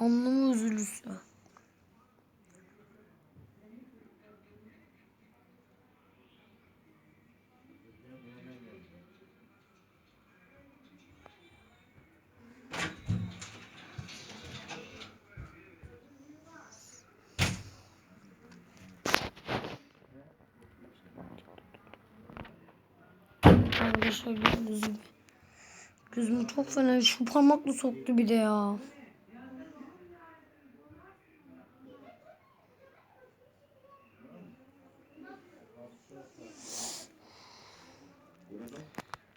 Anlamı üzülüsü. Arkadaşlar gibi. Gözümü çok fena şu parmakla soktu bir de ya.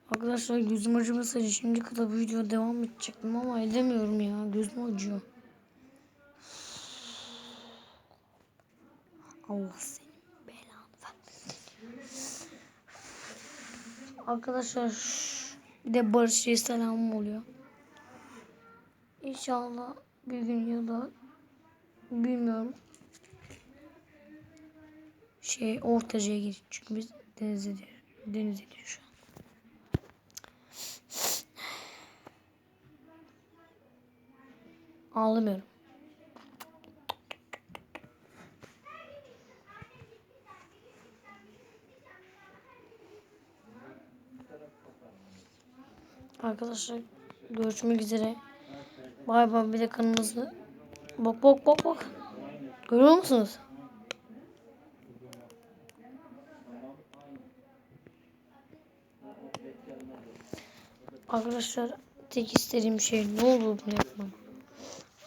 Arkadaşlar gözüm acımasaydı şimdi kadar bu video devam edecektim ama edemiyorum ya. Gözüm acıyor. Allah senin belanı versin. Arkadaşlar bir de Barış'ya selamım oluyor. İnşallah bir gün ya da bilmiyorum. Şey ortacaya gir. Çünkü biz denize denize şu an. Ağlamıyorum. Arkadaşlar görüşmek üzere. Bay bay bir de kanalımızı. Bak bak bak bak. Görüyor musunuz? Arkadaşlar tek istediğim şey ne olur bunu yapmam.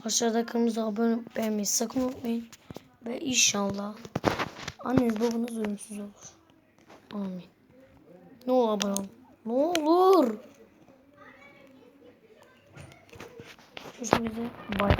Aşağıda kırmızı abone beğenmeyi sakın unutmayın. Ve inşallah anneniz babanız ölümsüz olur. Amin. Ne olur abone olun. Ne olur. Görüşmek Bay bay.